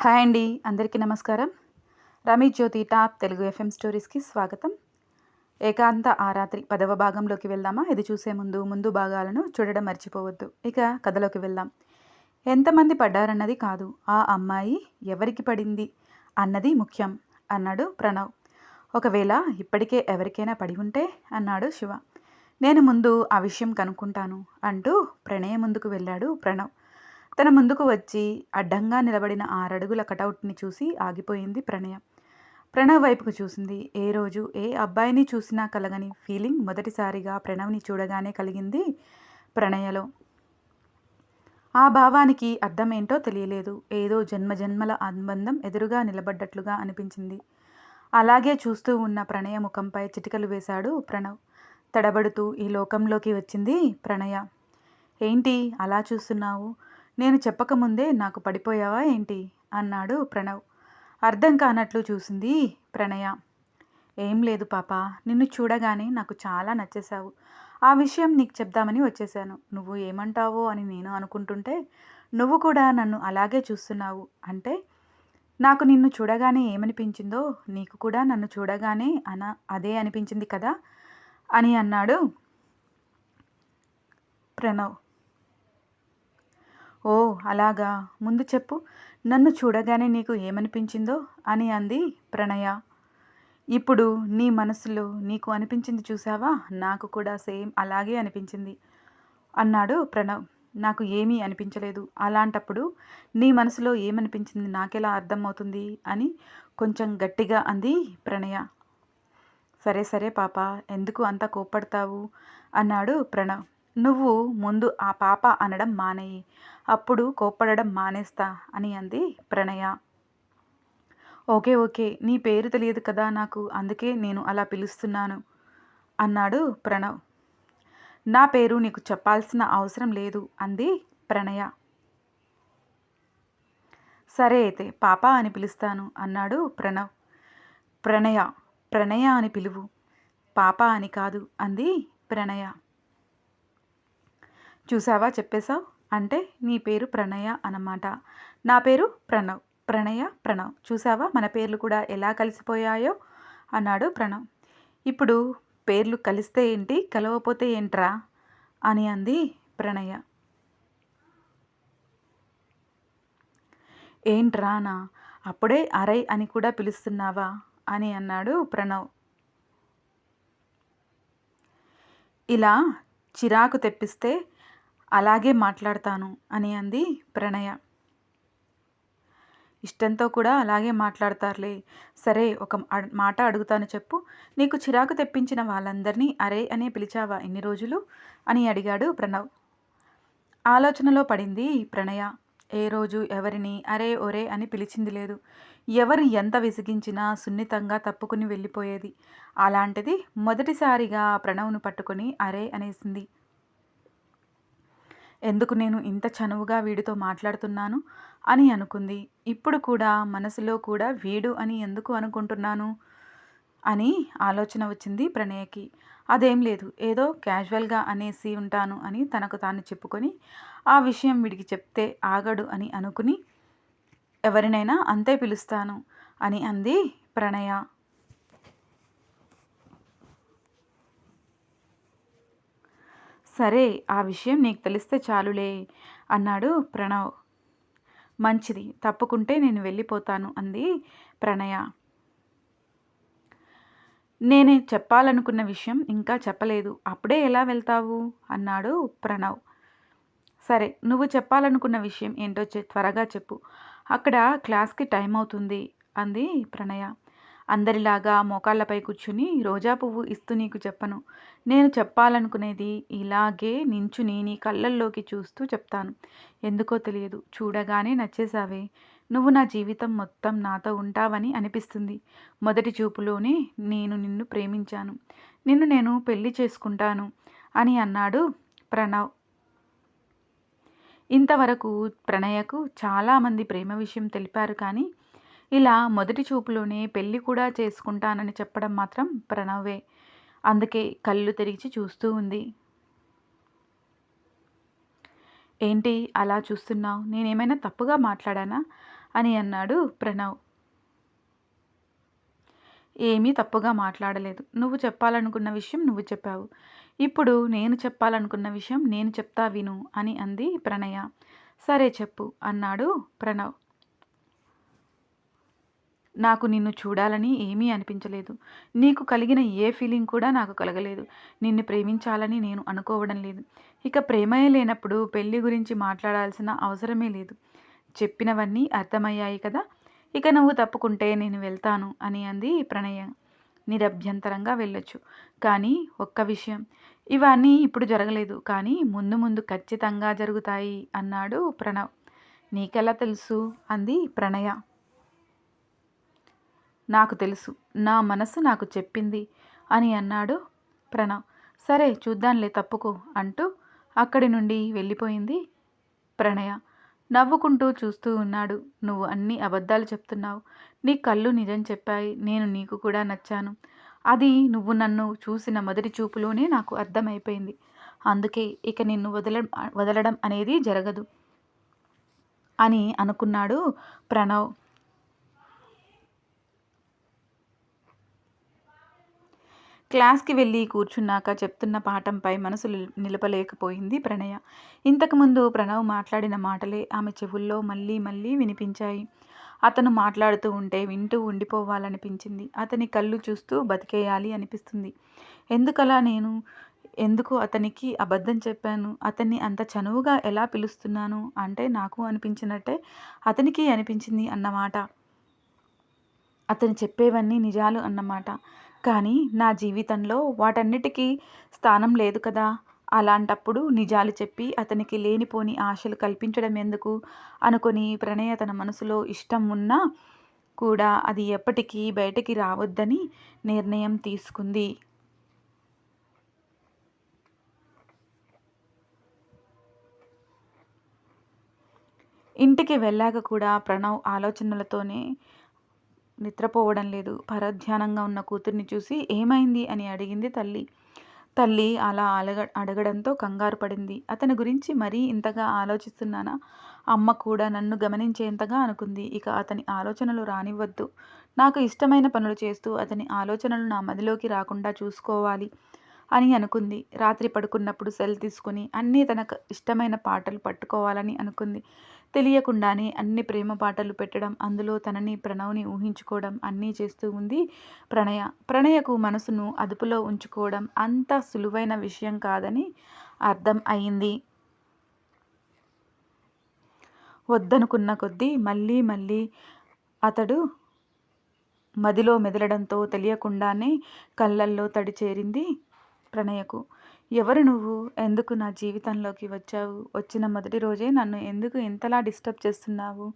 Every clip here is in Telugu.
హాయ్ అండి అందరికీ నమస్కారం. రమీ జ్యోతి టాప్ తెలుగు ఎఫ్ఎం స్టోరీస్కి స్వాగతం. ఏకాంత ఆ రాత్రి పదవ భాగంలోకి వెళ్దామా? ఇది చూసే ముందు ముందు భాగాలను చూడడం మర్చిపోవద్దు. ఇక కథలోకి వెళ్దాం. ఎంతమంది పడ్డారన్నది కాదు. ఆ అమ్మాయి ఎవరికి పడింది అన్నది ముఖ్యం అన్నాడు ప్రణవ్. ఒకవేళ ఇప్పటికే ఎవరికైనా పడి ఉంటే అన్నాడు శివ. నేను ముందు ఆ విషయం కనుక్కుంటాను అంటూ ప్రణయ ముందుకు వెళ్ళాడు ప్రణవ్. తన ముందుకు వచ్చి అడ్డంగా నిలబడిన ఆరడుగుల కటౌట్ని చూసి ఆగిపోయింది ప్రణయ. ప్రణవ్ వైపుకు చూసింది. ఏ రోజు ఏ అబ్బాయిని చూసినా కలగని ఫీలింగ్ మొదటిసారిగా ప్రణవ్ని చూడగానే కలిగింది ప్రణయలో. ఆ భావానికి అర్థం ఏంటో తెలియలేదు. ఏదో జన్మజన్మల అనుబంధం ఎదురుగా నిలబడ్డట్లుగా అనిపించింది. అలాగే చూస్తూ ఉన్న ప్రణయ ముఖంపై చిటికలు వేశాడు ప్రణవ్. తడబడుతూ ఈ లోకంలోకి వచ్చింది ప్రణయ. ఏంటి? అలా చూస్తున్నావు? నేను చెప్పకముందే నాకు పడిపోయావా ఏంటి? అన్నాడు ప్రణవ్. అర్థం కానట్లు చూసింది ప్రణయ. ఏం లేదు పాప నిన్ను చూడగానే నాకు చాలా నచ్చేశావు. ఆ విషయం నీకు చెప్దామని వచ్చేసాను నువ్వు ఏమంటావో అని నేను అనుకుంటుంటే నువ్వు కూడా నన్ను అలాగే చూస్తున్నావు. అంటే నాకు నిన్ను చూడగానే ఏమనిపించిందో నీకు కూడా నన్ను చూడగానే అన అదే అనిపించింది కదా? అని అన్నాడు ప్రణవ్. ఓ అలాగా. ముందు చెప్పు. నన్ను చూడగానే నీకు ఏమనిపించిందో? అని అంది ప్రణయ. ఇప్పుడు నీ మనసులో నీకు అనిపించింది చూసావా నాకు కూడా సేమ్ అలాగే అనిపించింది అన్నాడు ప్రణవ్. నాకు ఏమీ అనిపించలేదు. అలాంటప్పుడు నీ మనసులో ఏమనిపించింది? నాకెలా అర్థమవుతుంది? అని కొంచెం గట్టిగా అంది ప్రణయ. సరే సరే పాప ఎందుకు అంత కోప్పడతావు? అన్నాడు ప్రణవ్. నువ్వు ముందు ఆ పాప అనడం మానేయి అప్పుడు కోప్పడడం మానేస్తా అని అంది ప్రణయ. ఓకే ఓకే నీ పేరు తెలియదు కదా నాకు అందుకే నేను అలా పిలుస్తున్నాను అన్నాడు ప్రణవ్. నా పేరు నీకు చెప్పాల్సిన అవసరం లేదు అంది ప్రణయ. సరే అయితే పాప అని పిలుస్తాను అన్నాడు ప్రణవ్. ప్రణయ ప్రణయ అని పిలువు పాప అని కాదు అంది ప్రణయ. చూసావా చెప్పేశావు అంటే నీ పేరు ప్రణయ అన్నమాట. నా పేరు ప్రణవ్. ప్రణయ ప్రణవ్. చూసావా? మన పేర్లు కూడా ఎలా కలిసిపోయాయో? అన్నాడు ప్రణవ్. ఇప్పుడు పేర్లు కలిస్తే ఏంటి? కలవపోతే ఏంట్రా? అని అంది ప్రణయ. ఏంట్రానా అప్పుడే అరై అని కూడా పిలుస్తున్నావా? అని అన్నాడు ప్రణవ్. ఇలా చిరాకు తెప్పిస్తే అలాగే మాట్లాడతాను అని అంది ప్రణయ. ఇష్టంతో కూడా అలాగే మాట్లాడతారులే. సరే ఒక మాట అడుగుతాను చెప్పు. నీకు చిరాకు తెప్పించిన వాళ్ళందరినీ అరే అనే పిలిచావా ఎన్ని రోజులు? అని అడిగాడు ప్రణవ్. ఆలోచనలో పడింది ప్రణయ. ఏ రోజు ఎవరిని అరే ఒరే అని పిలిచింది లేదు. ఎవరు ఎంత విసిగించినా సున్నితంగా తప్పుకుని వెళ్ళిపోయేది. అలాంటిది మొదటిసారిగా ప్రణవ్ను పట్టుకొని అరే అనేసింది. ఎందుకు నేను ఇంత చనువుగా వీడితో మాట్లాడుతున్నాను? అని అనుకుంది. ఇప్పుడు కూడా మనసులో కూడా వీడు అని ఎందుకు అనుకుంటున్నాను? అని ఆలోచన వచ్చింది ప్రణయకి. అదేం లేదు. ఏదో క్యాజువల్గా అనేసి ఉంటాను అని తనకు తాను చెప్పుకొని ఆ విషయం వీడికి చెప్తే ఆగడు అని అనుకుని ఎవరినైనా అంతే పిలుస్తాను అని అంది ప్రణయ. సరే ఆ విషయం నీకు తెలిస్తే చాలులే అన్నాడు ప్రణవ్. మంచిది తప్పుకుంటే నేను వెళ్ళిపోతాను అంది ప్రణయ. నేను చెప్పాలనుకున్న విషయం ఇంకా చెప్పలేదు. అప్పుడే ఎలా వెళ్తావు? అన్నాడు ప్రణవ్. సరే నువ్వు చెప్పాలనుకున్న విషయం ఏంటో త్వరగా చెప్పు. అక్కడ క్లాస్కి టైం అవుతుంది అంది ప్రణయ. అందరిలాగా మోకాళ్ళపై కూర్చుని రోజా పువ్వు ఇస్తూ నీకు చెప్పను. నేను చెప్పాలనుకునేది ఇలాగే నించుని నీ కళ్ళల్లోకి చూస్తూ చెప్తాను. ఎందుకో తెలియదు. చూడగానే నచ్చేసావే నువ్వు నా జీవితం మొత్తం నాతో ఉంటావని అనిపిస్తుంది. మొదటి చూపులోనే నేను నిన్ను ప్రేమించాను. నిన్ను నేను పెళ్ళి చేసుకుంటాను అని అన్నాడు ప్రణవ్. ఇంతవరకు ప్రణయకు చాలామంది ప్రేమ విషయం తెలిపారు కానీ ఇలా మొదటి చూపులోనే పెళ్ళి కూడా చేసుకుంటానని చెప్పడం మాత్రం ప్రణవే. అందుకే కళ్ళు తెరిచి చూస్తూ ఉంది. ఏంటి అలా చూస్తున్నావు? నేనేమైనా తప్పుగా మాట్లాడానా? అని అన్నాడు ప్రణవ్. ఏమీ తప్పుగా మాట్లాడలేదు. నువ్వు చెప్పాలనుకున్న విషయం నువ్వు చెప్పావు. ఇప్పుడు నేను చెప్పాలనుకున్న విషయం నేను చెప్తా విను అని అంది ప్రణయ. సరే చెప్పు అన్నాడు ప్రణవ్. నాకు నిన్ను చూడాలని ఏమీ అనిపించలేదు. నీకు కలిగిన ఏ ఫీలింగ్ కూడా నాకు కలగలేదు. నిన్ను ప్రేమించాలని నేను అనుకోవడం లేదు. ఇక ప్రేమే లేనప్పుడు పెళ్ళి గురించి మాట్లాడాల్సిన అవసరమే లేదు. చెప్పినవన్నీ అర్థమయ్యాయి కదా? ఇక నువ్వు తప్పుకుంటే నేను వెళ్తాను అని అంది ప్రణయ. నిరభ్యంతరంగా వెళ్ళొచ్చు. కానీ ఒక్క విషయం. ఇవన్నీ ఇప్పుడు జరగలేదు. కానీ ముందు ముందు ఖచ్చితంగా జరుగుతాయి అన్నాడు ప్రణవ్. నీకెలా తెలుసు? అంది ప్రణయ. నాకు తెలుసు. నా మనసు నాకు చెప్పింది అని అన్నాడు ప్రణవ్. సరే చూద్దాంలే తప్పుకో అంటూ అక్కడి నుండి వెళ్ళిపోయింది ప్రణయ. నవ్వుకుంటూ చూస్తూ ఉన్నాడు. నువ్వు అన్ని అబద్ధాలు చెప్తున్నావు. నీ కళ్ళు నిజం చెప్పాయి. నేను నీకు కూడా నచ్చాను. అది నువ్వు నన్ను చూసిన మొదటి చూపులోనే నాకు అర్థమైపోయింది. అందుకే ఇక నిన్ను వదల వదలడం అనేది జరగదు అని అనుకున్నాడు ప్రణవ్. క్లాస్కి వెళ్ళి కూర్చున్నాక చెప్తున్న పాఠంపై మనసు నిలపలేకపోయింది ప్రణయ. ఇంతకుముందు ప్రణవ్ మాట్లాడిన మాటలే ఆమె చెవుల్లో మళ్ళీ మళ్ళీ వినిపించాయి. అతను మాట్లాడుతూ ఉంటే వింటూ ఉండిపోవాలనిపించింది. అతని కళ్ళు చూస్తూ బతికేయాలి అనిపిస్తుంది. ఎందుకలా నేను? ఎందుకు అతనికి అబద్ధం చెప్పాను? అతన్ని అంత చనువుగా ఎలా పిలుస్తున్నాను? అంటే నాకు అనిపించినట్టే అతనికి అనిపించింది అన్నమాట. అతను చెప్పేవన్నీ నిజాలు అన్నమాట. కానీ నా జీవితంలో వాటన్నిటికీ స్థానం లేదు కదా. అలాంటప్పుడు నిజాలు చెప్పి అతనికి లేనిపోని ఆశలు కల్పించడం ఎందుకు? అనుకొని ప్రణయ తన మనసులో ఇష్టం ఉన్నా కూడా అది ఎప్పటికీ బయటికి రావద్దని నిర్ణయం తీసుకుంది. ఇంటికి వెళ్ళాక కూడా ప్రణవ్ ఆలోచనలతోనే నిద్రపోవడం లేదు. పరధ్యానంగా ఉన్న కూతుర్ని చూసి ఏమైంది అని అడిగింది తల్లి. తల్లి అలా అలగ అడగడంతో కంగారు పడింది. అతని గురించి మరీ ఇంతగా ఆలోచిస్తున్నానా? అమ్మ కూడా నన్ను గమనించేంతగా అనుకుంది. ఇక అతని ఆలోచనలు రానివ్వద్దు. నాకు ఇష్టమైన పనులు చేస్తూ అతని ఆలోచనలు నా మదిలోకి రాకుండా చూసుకోవాలి. అని అనుకుంది. రాత్రి పడుకున్నప్పుడు సెల్ తీసుకుని అన్నీ తనకు ఇష్టమైన పాటలు పట్టుకోవాలని అనుకుంది. తెలియకుండానే అన్ని ప్రేమ పాటలు పెట్టడం అందులో తనని ప్రణవ్ని ఊహించుకోవడం అన్నీ చేస్తూ ఉంది ప్రణయ. ప్రణయకు మనసును అదుపులో ఉంచుకోవడం అంత సులువైన విషయం కాదని అర్థం అయింది. వద్దనుకున్న కొద్దీ మళ్ళీ మళ్ళీ అతడు మదిలో మెదలడంతో తెలియకుండానే కళ్ళల్లో తడి చేరింది. ప్రణయకు ఎవరు నువ్వు? ఎందుకు నా జీవితంలోకి వచ్చావు? వచ్చిన మొదటి రోజే నన్ను ఎందుకు ఇంతలా డిస్టర్బ్ చేస్తున్నావు?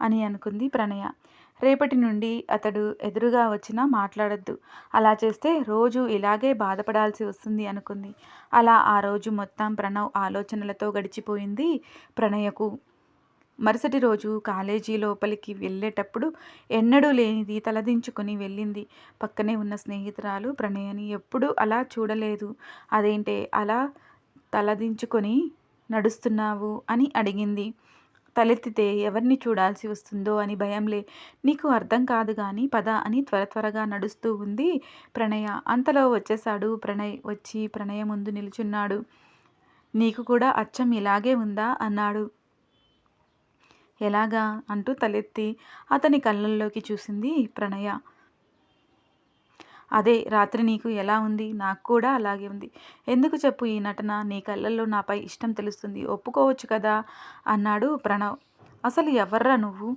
అని అనుకుంది ప్రణయ. రేపటి నుండి అతడు ఎదురుగా వచ్చినా మాట్లాడద్దు. అలా చేస్తే రోజు ఇలాగే బాధపడాల్సి వస్తుంది అనుకుంది. అలా ఆ రోజు మొత్తం ప్రణవ్ ఆలోచనలతో గడిచిపోయింది ప్రణయకు. మరుసటి రోజు కాలేజీ లోపలికి వెళ్ళేటప్పుడు ఎన్నడూ లేనిది తలదించుకొని వెళ్ళింది. పక్కనే ఉన్న స్నేహితురాలు ప్రణయని ఎప్పుడూ అలా చూడలేదు. అదేంటే అలా తలదించుకొని నడుస్తున్నావు? అని అడిగింది. తలెత్తితే ఎవరిని చూడాల్సి వస్తుందో అని భయంలే. నీకు అర్థం కాదు కానీ పద అని త్వర త్వరగా నడుస్తూ ఉంది ప్రణయ. అంతలో వచ్చేశాడు ప్రణయ్. వచ్చి ప్రణయ ముందు నిలుచున్నాడు. నీకు కూడా అచ్చం ఇలాగే ఉందా? అన్నాడు. ఎలాగా అంటూ తలెత్తి అతని కళ్ళల్లోకి చూసింది ప్రణయ. అదే రాత్రి నీకు ఎలా ఉంది? నాకు కూడా అలాగే ఉంది. ఎందుకు చెప్పు ఈ నటన? నీ కళ్ళల్లో నాపై ఇష్టం తెలుస్తుంది. ఒప్పుకోవచ్చు కదా? అన్నాడు ప్రణవ్. అసలు ఎవర్రా నువ్వు?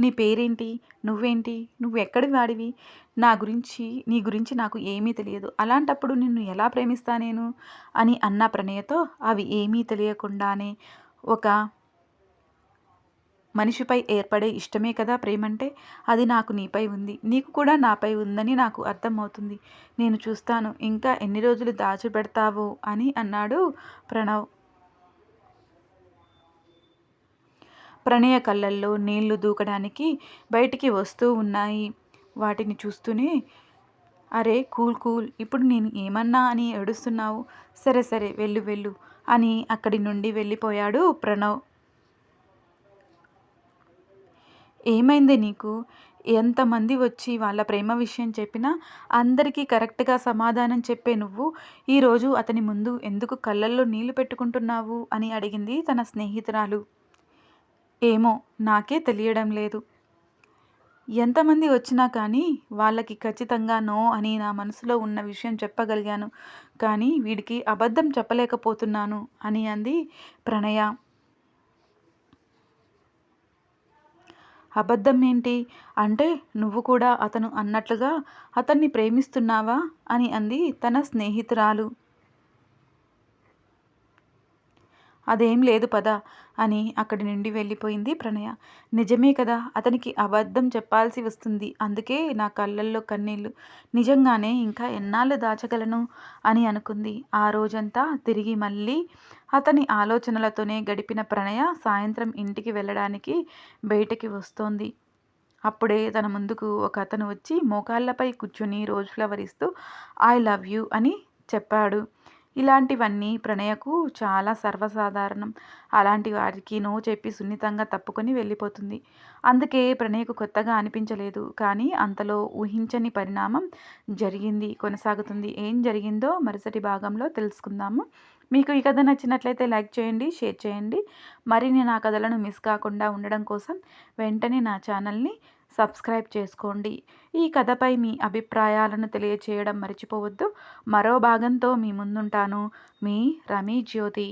నీ పేరేంటి? నువ్వేంటి? నువ్వు ఎక్కడి వాడివి? నా గురించి నీ గురించి నాకు ఏమీ తెలియదు. అలాంటప్పుడు నిన్ను ఎలా ప్రేమిస్తా నేను? అని అన్న ప్రణయతో అవి ఏమీ తెలియకుండానే ఒక మనిషిపై ఏర్పడే ఇష్టమే కదా ప్రేమంటే? అది నాకు నీపై ఉంది. నీకు కూడా నాపై ఉందని నాకు అర్థమవుతుంది. నేను చూస్తాను. ఇంకా ఎన్ని రోజులు దాచిపెడతావో అని అన్నాడు ప్రణవ్. ప్రణయ కళ్ళల్లో నీళ్ళు దూకడానికి బయటికి వస్తూ ఉన్నాయి. వాటిని చూస్తూనే అరే కూల్ కూల్. ఇప్పుడు నేను ఏమన్నా అని ఏడుస్తున్నావు? సరే సరే. వెళ్ళు వెళ్ళు అని అక్కడి నుండి వెళ్ళిపోయాడు ప్రణవ్. ఏమైంది నీకు? ఎంతమంది వచ్చి వాళ్ళ ప్రేమ విషయం చెప్పినా అందరికీ కరెక్ట్గా సమాధానం చెప్పే నువ్వు ఈరోజు అతని ముందు ఎందుకు కళ్ళల్లో నీళ్ళు పెట్టుకుంటున్నావు? అని అడిగింది తన స్నేహితురాలు. ఏమో నాకే తెలియడం లేదు. ఎంతమంది వచ్చినా కానీ వాళ్ళకి ఖచ్చితంగా నో అని నా మనసులో ఉన్న విషయం చెప్పగలిగాను. కానీ వీడికి అబద్ధం చెప్పలేకపోతున్నాను అని అంది ప్రణయ. అబద్ధం ఏంటి అంటే నువ్వు కూడా అతను అన్నట్లుగా అతన్ని ప్రేమిస్తున్నావా? అని అంది తన స్నేహితురాలు. అదేం లేదు పద అని అక్కడి నుండి వెళ్ళిపోయింది ప్రణయ. నిజమే కదా అతనికి అబద్ధం చెప్పాల్సి వస్తుంది. అందుకే నా కళ్ళల్లో కన్నీళ్ళు నిజంగానే ఇంకా ఎన్నాళ్ళు దాచగలను? అని అనుకుంది. ఆ రోజంతా తిరిగి మళ్ళీ అతని ఆలోచనలతోనే గడిపిన ప్రణయ సాయంత్రం ఇంటికి వెళ్ళడానికి బయటకి వస్తోంది. అప్పుడే తన ముందుకు ఒక అతను వచ్చి మోకాళ్ళపై కూర్చుని రోజ్ ఫ్లవర్ ఇస్తూ ఐ లవ్ యూ అని చెప్పాడు. ఇలాంటివన్నీ ప్రణయకు చాలా సర్వసాధారణం. అలాంటి వారికి నో చెప్పి సున్నితంగా తప్పుకొని వెళ్ళిపోతుంది. అందుకే ప్రణయకు కొత్తగా అనిపించలేదు. కానీ అంతలో ఊహించని పరిణామం జరిగింది కొనసాగుతుంది. ఏం జరిగిందో మరుసటి భాగంలో తెలుసుకుందాము. మీకు ఈ కథ నచ్చినట్లయితే లైక్ చేయండి షేర్ చేయండి. మరిన్ని నా కథలను మిస్ కాకుండా ఉండడం కోసం వెంటనే నా ఛానల్ని సబ్స్క్రైబ్ చేసుకోండి. ఈ కథపై మీ అభిప్రాయాలను తెలియచేయడం మర్చిపోవద్దు. మరో భాగంతో మీ ముందుంటాను. మీ రమీ జ్యోతి.